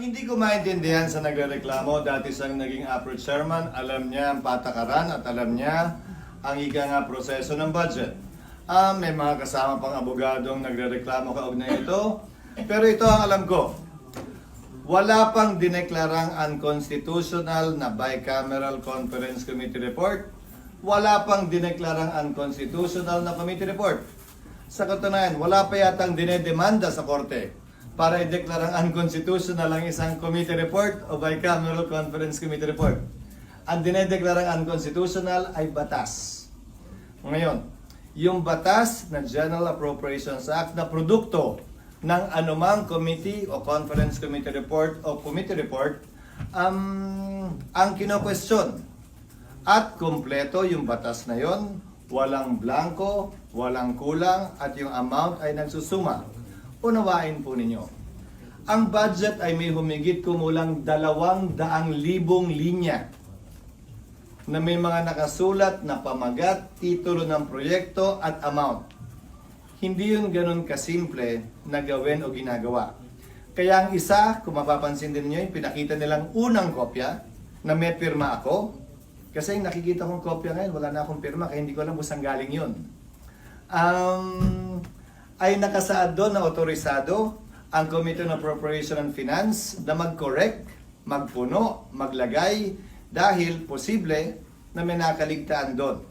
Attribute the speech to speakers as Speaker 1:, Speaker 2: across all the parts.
Speaker 1: hindi ko maintindihan sa nagrereklamo, dati siyang naging APRO chairman, alam niya ang patakaran at alam niya ang ika nga proseso ng budget. Ah, may mga kasama pang abogadong nagrereklamo kaugnay ito. Pero ito ang alam ko. Wala pang dineklarang unconstitutional na bicameral conference committee report. Wala pang dineklarang unconstitutional na committee report. Sa katunayan, wala pa yatang dinedemanda sa korte para ideklarang unconstitutional ang isang committee report o bicameral conference committee report. Ang dinedeklarang unconstitutional ay batas. Ngayon, yung batas na General Appropriations Act na produkto ng anumang committee o conference committee report o committee report um, ang kino-question. At kumpleto yung batas na yon, walang blanco, walang kulang, at yung amount ay nagsusuma. Unawain po ninyo. Ang budget ay may humigit kumulang dalawang daang libong linya na may mga nakasulat na pamagat, titulo ng proyekto at amount. Hindi yun ganun kasimple na gawin o ginagawa. Kaya ang isa, kung mapapansin din niyo, pinakita nilang unang kopya na may pirma ako. Kasi yung nakikita kong kopya ngayon, wala na akong pirma kaya hindi ko alam kung saan galing yun. Um, ay nakasaad doon na otorisado ang Committee on Appropriation and Finance na mag-correct, magpuno, maglagay dahil posible na may nakaligtaan doon.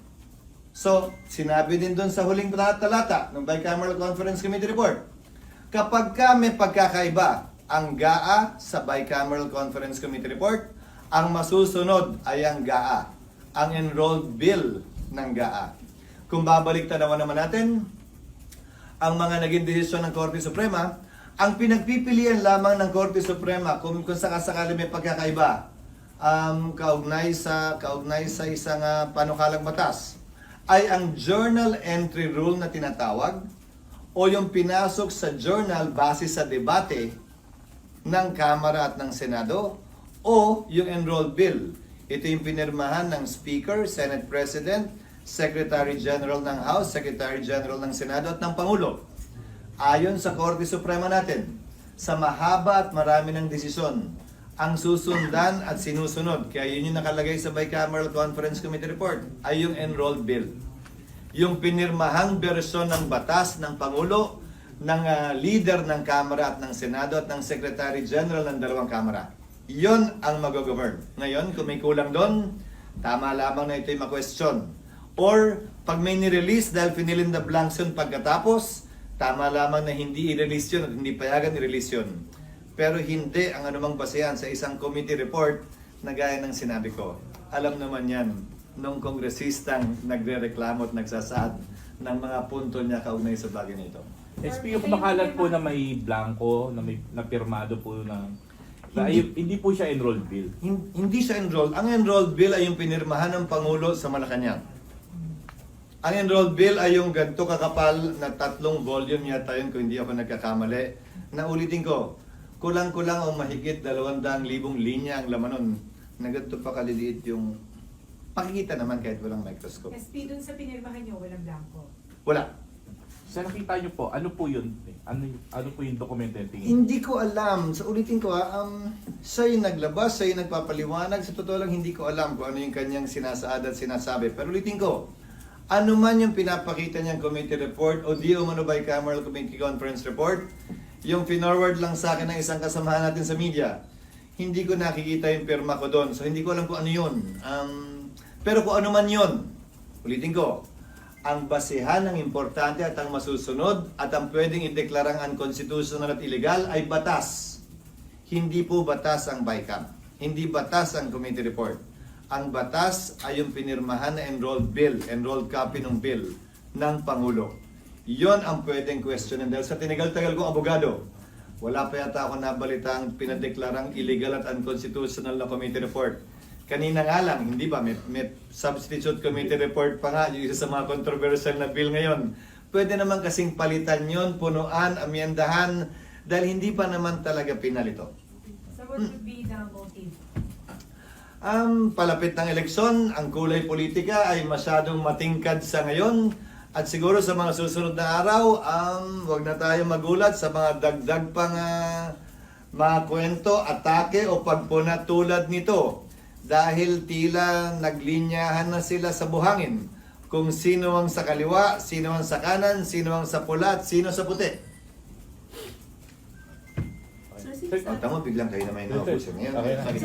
Speaker 1: So, sinabi din doon sa huling talata ng Bicameral Conference Committee Report, kapag ka may pagkakaiba ang GAA sa Bicameral Conference Committee Report, ang masusunod ay ang GAA, ang enrolled bill ng GAA. Kung babalik tanawan naman natin, ang mga naging desisyon ng Korte Suprema, ang pinagpipilian lamang ng Korte Suprema kung, kung sakasakali may pagkakaiba, um, kaugnay sa kaugnay sa isang ah, panukalang batas ay ang journal entry rule na tinatawag o yung pinasok sa journal base sa debate ng Kamara at ng Senado o yung enrolled bill. Ito yung pinirmahan ng Speaker, Senate President, Secretary General ng House, Secretary General ng Senado at ng Pangulo. Ayon sa Korte Suprema natin, sa mahaba at marami ng desisyon, ang susundan at sinusunod, kaya yun yung nakalagay sa Bicameral Conference Committee Report, ay yung enrolled bill. Yung pinirmahang bersyon ng batas ng Pangulo, ng ah, leader ng Kamara at ng Senado at ng Secretary General ng dalawang Kamara. Yon ang mag-govern. Ngayon, kung may kulang doon, tama lamang na ito'y ma-question. Or, pag may nirelease dahil fill in the blanks yun pagkatapos, tama lamang na hindi i-release yun at hindi payagan i-release yun. Pero hindi ang anumang basehan sa isang committee report na gaya ng sinabi ko. Alam naman yan nung kongresistang nagre-reklamo at nagsasaad ng mga punto niya kaugnay sa bagay na ito.
Speaker 2: SP yung kumakalat po na may blanco, na may na pirmado po na,
Speaker 1: Hindi.
Speaker 2: ay- hindi po siya enrolled bill.
Speaker 1: Hin- Hindi siya enrolled. Ang enrolled bill ay yung pinirmahan ng Pangulo sa Malacanang. Ang enrolled bill ay yung ganito kakapal na tatlong volume yata yun kung hindi ako nagkakamali. Na ulitin ko, kulang-kulang o mahigit 200,000 linya ang laman nun. Na ganito pa kaliliit yung makikita naman kahit walang microscope.
Speaker 3: SP, dun sa pinirmahan nyo, walang blanco.
Speaker 1: Wala.
Speaker 2: Sa nakita niyo po, ano po yun? Ano, ano po yung dokumento yung tingin?
Speaker 1: Hindi ko alam. Sa ulitin ko, ah, um, siya yung naglabas, siya yung nagpapaliwanag. Sa totoo lang, hindi ko alam kung ano yung kanyang sinasaad at sinasabi. Pero ulitin ko, ano man yung pinapakita niyang committee report o di umano bicameral committee conference report, yung finorward lang sa akin ng isang kasamahan natin sa media, hindi ko nakikita yung pirma ko doon. So hindi ko alam kung ano yun. Um, pero kung ano man yun, ulitin ko, ang basehan ng importante at ang masusunod at ang pwedeng ideklarang unconstitutional at illegal ay batas. Hindi po batas ang BICAM. Hindi batas ang committee report. Ang batas ay yung pinirmahan na enrolled bill, enrolled copy ng bill ng Pangulo. Yon ang pwedeng questionin. Dahil sa tinigal-tagal kong abogado, wala pa yata ako nabalita ang pinadeklarang illegal at unconstitutional na committee report. Kanina nga lang, hindi ba, may, may substitute committee report pa nga, yung isa sa mga controversial na bill ngayon. Pwede naman kasing palitan yon, punuan, amyendahan, dahil hindi pa naman talaga pinalito.
Speaker 3: So what would be the motive?
Speaker 1: Ang palapit ng eleksyon, ang kulay politika ay masyadong matingkad sa ngayon. At siguro sa mga susunod na araw, um, wag na tayo magulat sa mga dagdag pang ah, mga kwento, atake o pagpuna tulad nito dahil tila naglinyahan na sila sa buhangin kung sino ang sa kaliwa, sino ang sa kanan, sino ang sa pula at sino sa puti. Oh,
Speaker 4: sinasabi,
Speaker 1: tama, biglang kayo naman yung naupusan ngayon.
Speaker 2: Okay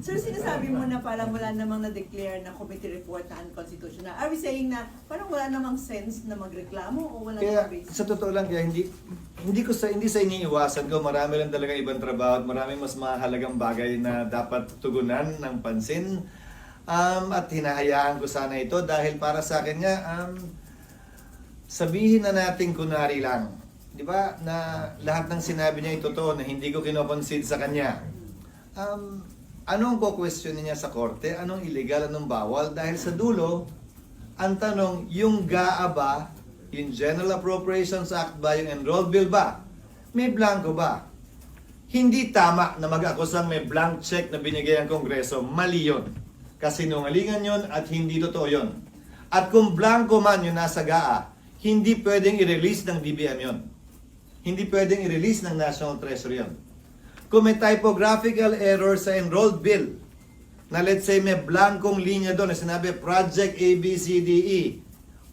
Speaker 4: sir, sinasabi mo na parang wala namang na-declare na committee report na unconstitutional. Are we saying na parang wala namang sense na magreklamo o wala
Speaker 1: Kaya
Speaker 4: namang reason?
Speaker 1: sa totoo lang kaya hindi hindi ko sa hindi sa iniiwasan ko marami lang talaga ibang trabaho at marami mas mahalagang bagay na dapat tugunan ng pansin. Um, at hinahayaan ko sana ito dahil para sa akin nga um, sabihin na natin kunari lang. 'Di ba? Na lahat ng sinabi niya ay totoo na hindi ko kinoconcede sa kanya. Um, anong ko-question niya sa korte? Anong illegal, anong bawal? Dahil sa dulo, ang tanong, yung GAA ba, yung General Appropriations Act ba, yung Enrolled Bill ba, may blanco ba? Hindi tama na mag-akusang may blank check na binigay ang Kongreso. Mali yun. Kasinungalingan yun at hindi totoo yun. At kung blanco man yung nasa GAA, hindi pwedeng i-release ng DBM yun. Hindi pwedeng i-release ng National Treasury yun. Kung may typographical error sa enrolled bill, na let's say may blankong linya doon na sinabi Project ABCDE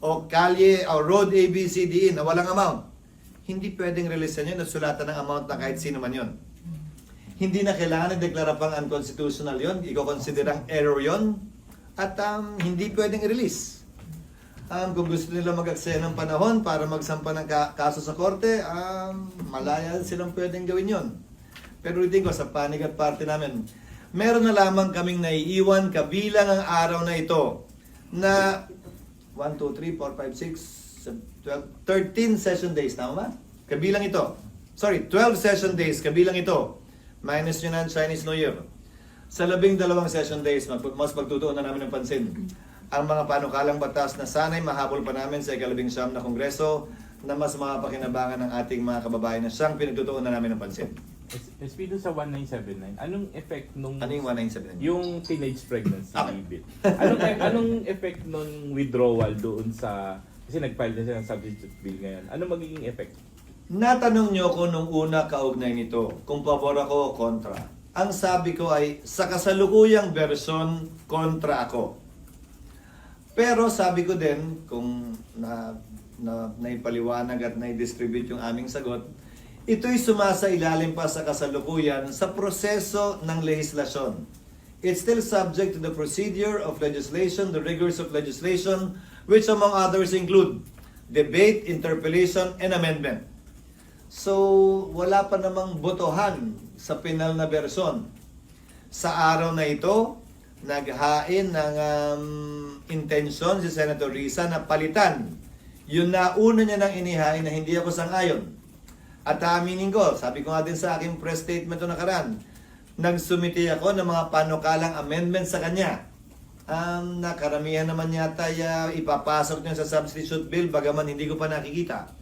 Speaker 1: o Kalye o Road ABCDE na walang amount, hindi pwedeng releasean yun at sulatan ng amount na kahit sino man yun. Hindi na kailangan i-deklara pang unconstitutional yun, i-consider ang error yun, at um, hindi pwedeng i-release. Um, kung gusto nila mag-aksaya ng panahon para magsampa ng ka- kaso sa korte, um, malaya silang pwedeng gawin yon. Pero ulitin ko, sa panig at parte namin, meron na lamang kaming naiiwan kabilang ang araw na ito na 1, 2, 3, 4, 5, 6, 12, 13 session days, tama ba? Kabilang ito. Sorry, 12 session days, kabilang ito. Minus na ang Chinese New Year. Sa labing dalawang session days, mag- mas pagtutuon na namin ng pansin ang mga panukalang batas na sana'y mahabol pa namin sa ikalabing siyam na kongreso na mas mapakinabangan ng ating mga kababayan na siyang pinagtutuon na namin ng pansin.
Speaker 2: SP doon sa 1979, anong effect nung...
Speaker 1: Ano yung 1979?
Speaker 2: Yung teenage pregnancy
Speaker 1: Okay.
Speaker 2: bill. Anong, anong effect nung withdrawal doon sa... Kasi nag-file na sila ng substitute bill ngayon. Anong magiging effect?
Speaker 1: Natanong niyo ko nung una kaugnay nito kung pabor ako o kontra. Ang sabi ko ay sa kasalukuyang version kontra ako. Pero sabi ko din kung na, na naipaliwanag at nai-distribute yung aming sagot, ito'y sumasa ilalim pa sa kasalukuyan sa proseso ng legislasyon. It's still subject to the procedure of legislation, the rigors of legislation, which among others include debate, interpellation, and amendment. So, wala pa namang botohan sa penal na bersyon. Sa araw na ito, naghain ng um, intensyon si Senator Risa na palitan. Yun na una niya nang inihain na hindi ako sangayon. At aaminin ko, sabi ko nga din sa aking press statement o nakaraan, nagsumiti ako ng mga panukalang amendments sa kanya. Um, na karamihan naman yata uh, ipapasok niya sa substitute bill bagaman hindi ko pa nakikita.